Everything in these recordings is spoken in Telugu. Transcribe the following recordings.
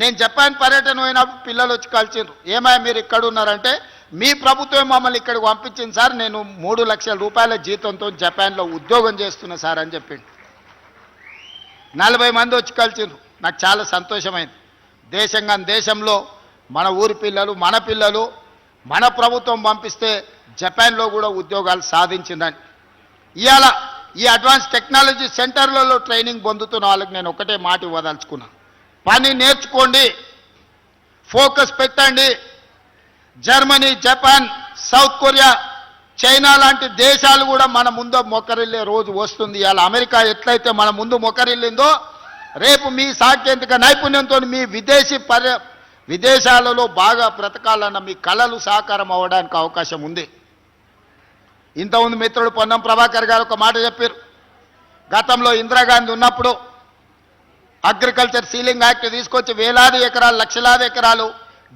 నేను జపాన్ పర్యటన పోయినప్పుడు పిల్లలు వచ్చి కలిసిండ్రు. ఏమయ్య మీరు ఇక్కడ ఉన్నారంటే మీ ప్రభుత్వం మమ్మల్ని ఇక్కడికి పంపించింది సార్ నేను మూడు లక్షల రూపాయల జీతంతో జపాన్లో ఉద్యోగం చేస్తున్నా సార్ అని చెప్పిండు. నలభై మంది వచ్చి కలిసిండ్రు. నాకు చాలా సంతోషమైంది. దేశంగా దేశంలో మన ఊరి పిల్లలు మన పిల్లలు మన ప్రభుత్వం పంపిస్తే జపాన్లో కూడా ఉద్యోగాలు సాధించిందని. ఇవాళ ఈ అడ్వాన్స్ టెక్నాలజీ సెంటర్లలో ట్రైనింగ్ పొందుతున్న వాళ్ళకి నేను ఒకటే మాట ఇవ్వదలుచుకున్నాను పని నేర్చుకోండి. ఫోకస్ పెట్టండి. Germany Japan South Korea China లాంటి దేశాలు కూడా మన ముందు మొక్కరిల్లే రోజు వస్తుంది. అలా అమెరికా ఎట్లయితే మన ముందు మొక్కరిల్లిందో రేపు మీ సాంకేతిక నైపుణ్యంతో మీ విదేశీ పర్య విదేశాలలో బాగా బ్రతకాలన్న మీ కళలు సాకారం అవ్వడానికి అవకాశం ఉంది. ఇంతకుముందు మిత్రుడు పొన్నం ప్రభాకర్ గారు ఒక మాట చెప్పారు. గతంలో ఇందిరాగాంధీ ఉన్నప్పుడు అగ్రికల్చర్ సీలింగ్ యాక్ట్ తీసుకొచ్చి వేలాది ఎకరాలు లక్షలాది ఎకరాలు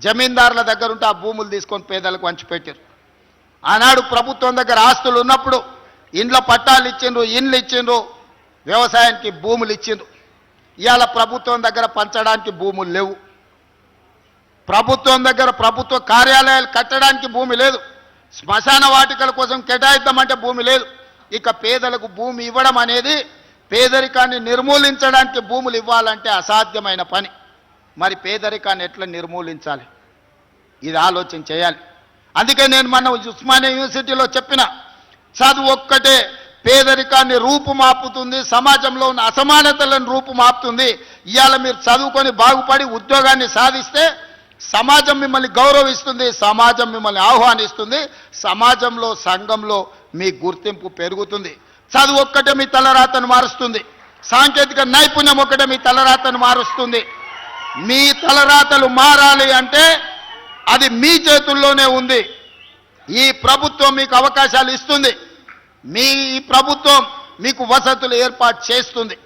జమీందారుల దగ్గర ఉంటే ఆ భూములు తీసుకొని పేదలకు పంచిపెట్టారు. ఆనాడు ప్రభుత్వం దగ్గర ఆస్తులు ఉన్నప్పుడు ఇండ్ల పట్టాలు ఇచ్చిండ్రు ఇండ్లు ఇచ్చిండ్రు వ్యవసాయానికి భూములు ఇచ్చిండ్రు. ఇవాళ ప్రభుత్వం దగ్గర పంచడానికి భూములు లేవు. ప్రభుత్వం దగ్గర ప్రభుత్వ కార్యాలయాలు కట్టడానికి భూమి లేదు. శ్మశాన వాటికల కోసం కేటాయిద్దామంటే భూమి లేదు. ఇక పేదలకు భూమి ఇవ్వడం అనేది పేదరికాన్ని నిర్మూలించడానికి భూములు ఇవ్వాలంటే అసాధ్యమైన పని. మరి పేదరికాన్ని ఎట్లా నిర్మూలించాలి? ఇది ఆలోచన చేయాలి. అందుకే నేను మన ఉస్మానియా యూనివర్సిటీలో చెప్పిన చదువు ఒక్కటే పేదరికాన్ని రూపుమాపుతుంది సమాజంలో ఉన్న అసమానతలను రూపుమాపుతుంది. ఇవాళ మీరు చదువుకొని బాగుపడి ఉద్యోగాన్ని సాధిస్తే సమాజం మిమ్మల్ని గౌరవిస్తుంది సమాజం మిమ్మల్ని ఆహ్వానిస్తుంది సమాజంలో సంఘంలో మీ గుర్తింపు పెరుగుతుంది. చదువు ఒక్కటే మీ తలరాతను మారుస్తుంది. సాంకేతిక నైపుణ్యం ఒక్కటే మీ తలరాతను మారుస్తుంది. మీ తలరాతలు మారాలి అంటే అది మీ చేతుల్లోనే ఉంది. ఈ ప్రభుత్వం మీకు అవకాశాలు ఇస్తుంది. మీ ఈ ప్రభుత్వం మీకు వసతులు ఏర్పాటు చేస్తుంది.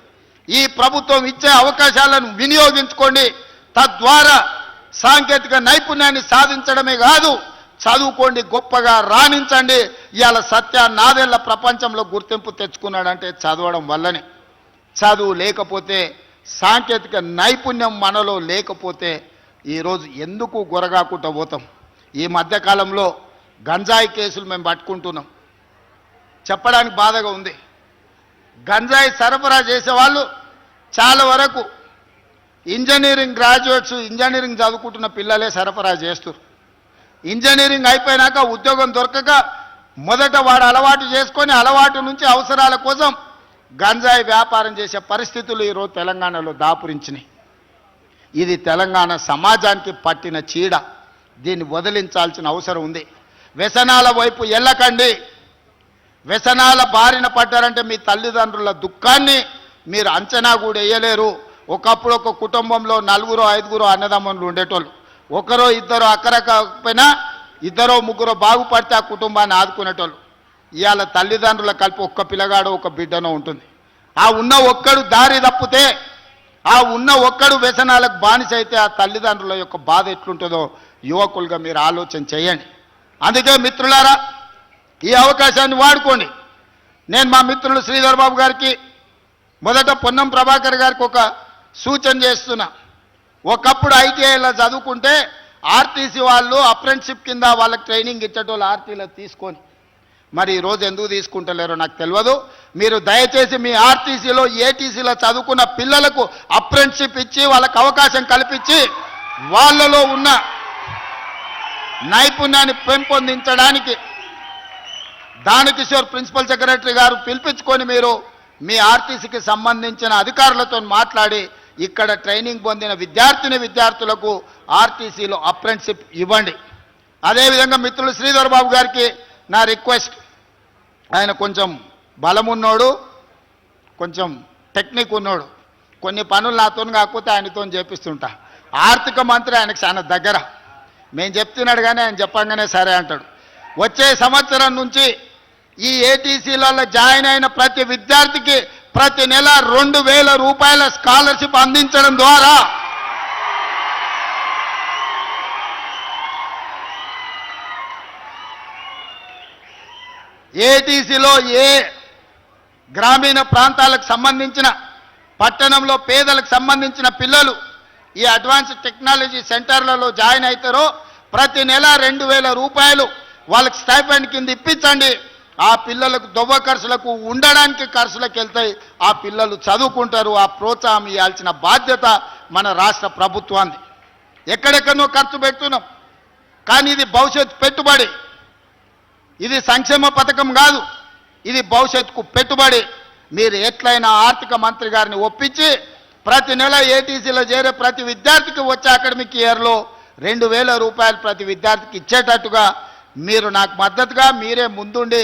ఈ ప్రభుత్వం ఇచ్చే అవకాశాలను వినియోగించుకోండి. తద్వారా సాంకేతిక నైపుణ్యాన్ని సాధించడమే కాదు చదువుకోండి గొప్పగా రాణించండి. ఇవాళ సత్య నాదేళ్ళ ప్రపంచంలో గుర్తింపు తెచ్చుకున్నాడంటే చదవడం వల్లనే. చదువు లేకపోతే సాంకేతిక నైపుణ్యం మనలో లేకపోతే ఈరోజు ఎందుకు గొరగాకుండా పోతాం? ఈ మధ్యకాలంలో గంజాయి కేసులు మేము పట్టుకుంటున్నాం. చెప్పడానికి బాధగా ఉంది. గంజాయి సరఫరా చేసేవాళ్ళు చాలా వరకు ఇంజనీరింగ్ గ్రాడ్యుయేట్స్ ఇంజనీరింగ్ చదువుకుంటున్న పిల్లలే సరఫరా చేస్తారు ఇంజనీరింగ్ అయిపోయినాక ఉద్యోగం దొరకక మొదట వాడు అలవాటు చేసుకొని అలవాటు నుంచి అవసరాల కోసం గంజాయి వ్యాపారం చేసే పరిస్థితులు ఈరోజు తెలంగాణలో దాపురించినాయి. ఇది తెలంగాణ సమాజానికి పట్టిన చీడ. దీన్ని వదిలించాల్సిన అవసరం ఉంది. వ్యసనాల వైపు వెళ్ళకండి వ్యసనాల బారిన పడ్డారంటే మీ తల్లిదండ్రుల దుఃఖాన్ని మీరు అంచనా కూడా వేయలేరు. ఒకప్పుడు ఒక కుటుంబంలో నలుగురు ఐదుగురు అన్నదమ్ములు ఉండేటోళ్ళు. ఒకరో ఇద్దరు అక్కరకపోయినా ఇద్దరో ముగ్గురో బాగుపడితే ఆ కుటుంబాన్ని ఆదుకునేటోళ్ళు. ఇవాళ తల్లిదండ్రుల కలిపి ఒక్క పిల్లగాడు ఒక బిడ్డనో ఉంటుంది. ఆ ఉన్న ఒక్కడు దారి తప్పితే ఆ ఉన్న ఒక్కడు వ్యసనాలకు బానిస అయితే ఆ తల్లిదండ్రుల యొక్క బాధ ఎట్లుంటుందో యువకులుగా మీరు ఆలోచన చేయండి. అందుకే మిత్రులారా ఈ అవకాశాన్ని వాడుకోండి. నేను మా మిత్రులు శ్రీధర్ బాబు గారికి మొదట పొన్నం ప్రభాకర్ గారికి ఒక సూచన చేస్తున్నా. ఒకప్పుడు ఐటీఐలో చదువుకుంటే ఆర్టీసీ వాళ్ళు అప్రెంటిషిప్ కింద వాళ్ళకి ట్రైనింగ్ ఇచ్చేటోళ్ళు ఆర్టీలో తీసుకొని మరి ఈరోజు ఎందుకు తీసుకుంటలేరో నాకు తెలియదు. మీరు దయచేసి మీ ఆర్టీసీలో ఏటీసీలో చదువుకున్న పిల్లలకు అప్రెంటిషిప్ ఇచ్చి వాళ్ళకు అవకాశం కల్పించి వాళ్ళలో ఉన్న నైపుణ్యాన్ని పెంపొందించడానికి దానకిషోర్ ప్రిన్సిపల్ సెక్రటరీ గారు పిలిపించుకొని మీరు మీ ఆర్టీసీకి సంబంధించిన అధికారులతో మాట్లాడి ఇక్కడ ట్రైనింగ్ పొందిన విద్యార్థిని విద్యార్థులకు ఆర్టీసీలో అప్రెంటిషిప్ ఇవ్వండి. అదేవిధంగా మిత్రులు శ్రీధర్ బాబు గారికి నా రిక్వెస్ట్. ఆయన కొంచెం బలం ఉన్నోడు కొంచెం టెక్నిక్ ఉన్నోడు. కొన్ని పనులు నాతో కాకపోతే ఆయనతో చేపిస్తుంటా. ఆర్థిక మంత్రి ఆయనకు చాలా దగ్గర. మేము చెప్తున్నాడు కానీ ఆయన చెప్పంగానే సరే అంటాడు. వచ్చే సంవత్సరం నుంచి ఈ ఏటీసీలలో జాయిన్ అయిన ప్రతి విద్యార్థికి ప్రతి నెల రెండు వేల రూపాయల స్కాలర్షిప్ అందించడం ద్వారా ఏటీసీలో ఏ గ్రామీణ ప్రాంతాలకు సంబంధించిన పట్టణంలో పేదలకు సంబంధించిన పిల్లలు ఈ అడ్వాన్స్డ్ టెక్నాలజీ సెంటర్లలో జాయిన్ అవుతారో ప్రతి నెల రెండు వేల రూపాయలు వాళ్ళకి స్టైఫండ్ కింద ఇప్పించండి. ఆ పిల్లలకు దొవ్వ ఖర్చులకు ఉండడానికి ఖర్చులకు వెళ్తాయి ఆ పిల్లలు చదువుకుంటారు. ఆ ప్రోత్సాహం ఇవ్వాల్సిన బాధ్యత మన రాష్ట్ర ప్రభుత్వాన్ని ఎక్కడెక్కడో ఖర్చు పెడుతున్నాం. కానీ ఇది భవిష్యత్ పెట్టుబడి. ఇది సంక్షేమ పథకం కాదు. ఇది భవిష్యత్తుకు పెట్టుబడి. మీరు ఎట్లయినా ఆర్థిక మంత్రి గారిని ఒప్పించి ప్రతి నెల ఏటీసీలో చేరే ప్రతి విద్యార్థికి వచ్చే అకాడమిక్ ఇయర్లో రెండు వేల రూపాయలు ప్రతి విద్యార్థికి ఇచ్చేటట్టుగా మీరు నాకు మద్దతుగా మీరే ముందుండి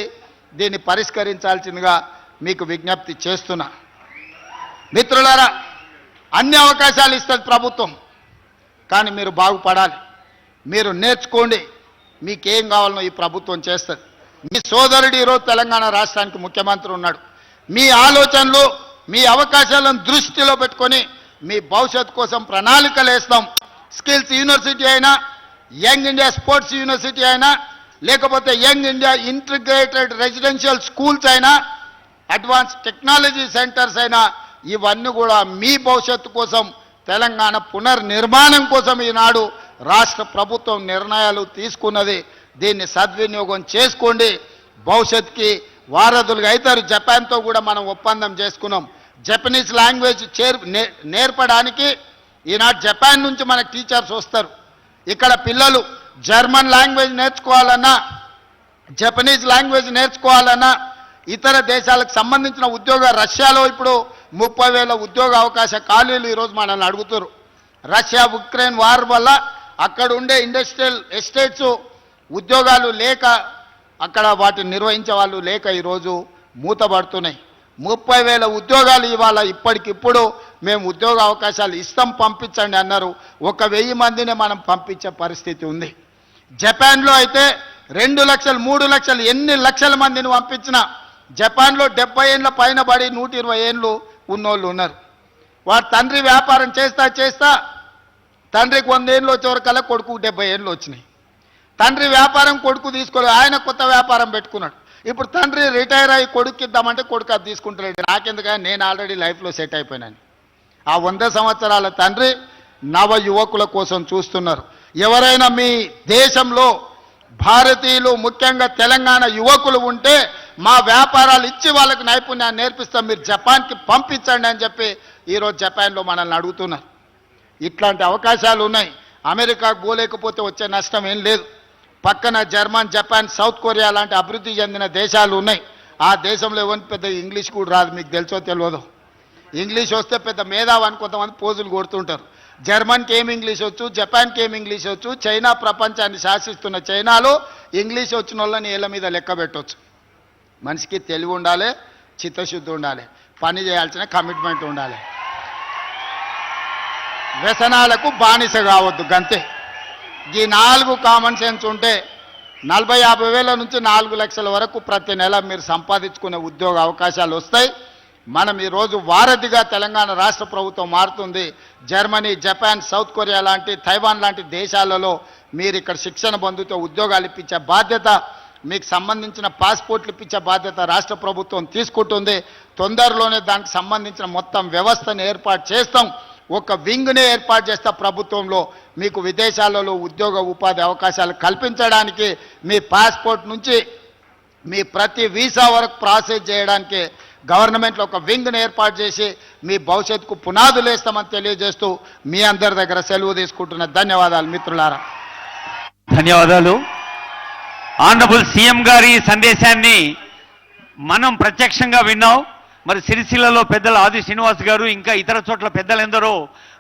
దీన్ని పరిష్కరించాల్సిందిగా మీకు విజ్ఞప్తి చేస్తున్నా. మిత్రులారా అన్ని అవకాశాలు ఇస్తుంది ప్రభుత్వం. కానీ మీరు బాగుపడాలి. మీరు నేర్చుకోండి. మీకేం కావాలనో ఈ ప్రభుత్వం చేస్తుంది. మీ సోదరుడు ఈరోజు తెలంగాణ రాష్ట్రానికి ముఖ్యమంత్రి ఉన్నాడు. మీ ఆలోచనలు మీ అవకాశాలను దృష్టిలో పెట్టుకొని మీ భవిష్యత్తు కోసం ప్రణాళికలు వేస్తాం. స్కిల్స్ యూనివర్సిటీ అయినా యంగ్ ఇండియా స్పోర్ట్స్ యూనివర్సిటీ అయినా లేకపోతే young India integrated residential schools అయినా అడ్వాన్స్ టెక్నాలజీ సెంటర్స్ అయినా ఇవన్నీ కూడా మీ భవిష్యత్తు కోసం తెలంగాణ పునర్నిర్మాణం కోసం ఈనాడు రాష్ట్ర ప్రభుత్వం నిర్ణయాలు తీసుకున్నది. దీన్ని సద్వినియోగం చేసుకోండి. భవిష్యత్తుకి వారధులుగా అవుతారు. జపాన్తో కూడా మనం ఒప్పందం చేసుకున్నాం. జపనీస్ లాంగ్వేజ్ చేర్ నేర్పడానికి ఈనాడు జపాన్ నుంచి మనకు టీచర్స్ వస్తారు. ఇక్కడ పిల్లలు జర్మన్ లాంగ్వేజ్ నేర్చుకోవాలన్నా జపనీస్ లాంగ్వేజ్ నేర్చుకోవాలన్నా ఇతర దేశాలకు సంబంధించిన ఉద్యోగ రష్యాలో ఇప్పుడు ముప్పై వేల ఉద్యోగ అవకాశ ఖాళీలు ఈరోజు మనల్ని అడుగుతారు. రష్యా ఉక్రెయిన్ వార్ వల్ల అక్కడ ఉండే ఇండస్ట్రియల్ ఎస్టేట్స్ ఉద్యోగాలు లేక అక్కడ వాటిని నిర్వహించే వాళ్ళు లేక ఈరోజు మూతబడుతున్నాయి ముప్పై వేల ఉద్యోగాలు ఇవాళ ఇప్పటికిప్పుడు మేము ఉద్యోగ అవకాశాలు ఇస్తాం పంపించండి అన్నారు. ఒక వెయ్యి మందిని మనం పంపించే పరిస్థితి ఉంది. జపాన్లో అయితే రెండు లక్షలు మూడు లక్షలు ఎన్ని లక్షల మందిని పంపించినా జపాన్లో డెబ్బై ఏళ్ళ పైన పడి నూట ఇరవై ఏళ్ళు ఉన్నోళ్ళు ఉన్నారు. వాడు తండ్రి వ్యాపారం చేస్తా చేస్తా తండ్రికి వందేళ్ళు వచ్చేవరకల్లా కొడుకు డెబ్బై ఏళ్ళు వచ్చినాయి. తండ్రి వ్యాపారం కొడుకు తీసుకోలేదు ఆయన కొత్త వ్యాపారం పెట్టుకున్నాడు. ఇప్పుడు తండ్రి రిటైర్ అయ్యి కొడుకు ఇద్దామంటే కొడుకు అది తీసుకుంటలేడు. నాకెందుకని నేను ఆల్రెడీ లైఫ్లో సెట్ అయిపోయినాను. ఆ వంద సంవత్సరాల తండ్రి నవ యువకుల కోసం చూస్తున్నారు. ఎవరైనా మీ దేశంలో భారతీయులు ముఖ్యంగా తెలంగాణ యువకులు ఉంటే మా వ్యాపారాలు ఇచ్చి వాళ్ళకి నైపుణ్యాన్ని నేర్పిస్తాం. మీరు జపాన్కి పంపించండి అని చెప్పి ఈరోజు జపాన్లో మనల్ని అడుగుతున్నారు. ఇట్లాంటి అవకాశాలు ఉన్నాయి. అమెరికాకు పోలేకపోతే వచ్చే నష్టం ఏం లేదు. పక్కన జర్మన్ జపాన్ సౌత్ కొరియా లాంటి అభివృద్ధి చెందిన దేశాలు ఉన్నాయి. ఆ దేశంలో ఎవరి పెద్ద ఇంగ్లీష్ కూడా రాదు మీకు తెలుసో తెలియదు. ఇంగ్లీష్ వస్తే పెద్ద మేధావని అని కొంతమంది పోజులు కొడుతుంటారు. జర్మన్కి ఏం ఇంగ్లీష్ వచ్చు జపాన్కి ఏం ఇంగ్లీష్ వచ్చు చైనా ప్రపంచాన్ని శాసిస్తున్న చైనాలో ఇంగ్లీష్ వచ్చిన వాళ్ళని ఏళ్ళ మీద లెక్క పెట్టవచ్చు మనిషికి తెలివి ఉండాలి చిత్తశుద్ధి ఉండాలి పని చేయాల్సిన కమిట్మెంట్ ఉండాలి. వ్యసనాలకు బానిస కావద్దు గంతే. ఈ నాలుగు కామన్ సెన్స్ ఉంటే నలభై యాభై వేల నుంచి నాలుగు లక్షల వరకు ప్రతి నెల మీరు సంపాదించుకునే ఉద్యోగ అవకాశాలు వస్తాయి. మనం ఈరోజు వారధిగా తెలంగాణ రాష్ట్ర ప్రభుత్వం మారుతుంది. జర్మనీ జపాన్ సౌత్ కొరియా లాంటి తైవాన్ లాంటి దేశాలలో మీరు ఇక్కడ శిక్షణ పొందుతూ ఉద్యోగాలు ఇప్పించే బాధ్యత మీకు సంబంధించిన పాస్పోర్ట్లు ఇప్పించే బాధ్యత రాష్ట్ర ప్రభుత్వం తీసుకుంటుంది. తొందరలోనే దానికి సంబంధించిన మొత్తం వ్యవస్థను ఏర్పాటు చేస్తాం. ఒక వింగ్ని ఏర్పాటు చేస్తా ప్రభుత్వంలో మీకు విదేశాలలో ఉద్యోగ ఉపాధి అవకాశాలు కల్పించడానికి మీ పాస్పోర్ట్ నుంచి మీ ప్రతి వీసా వరకు ప్రాసెస్ చేయడానికి గవర్నమెంట్లో ఒక వింగ్ని ఏర్పాటు చేసి మీ భవిష్యత్తుకు పునాదులు వేస్తామని తెలియజేస్తూ మీ అందరి దగ్గర సెలవు తీసుకుంటున్న ధన్యవాదాలు మిత్రులారా. ధన్యవాదాలు. ఆనరబుల్ సీఎం గారి సందేశాన్ని మనం ప్రత్యక్షంగా విన్నాం. మరి సిరిసిల్లలో పెద్దల ఆది శ్రీనివాస్ గారు ఇంకా ఇతర చోట్ల పెద్దలెందరో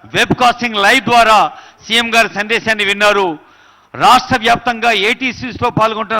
వెబ్ కాస్టింగ్ లైవ్ ద్వారా సీఎం గారి సందేశాన్ని విన్నారు. రాష్ట్ర వ్యాప్తంగా ఏటీసీస్లో పాల్గొంటున్న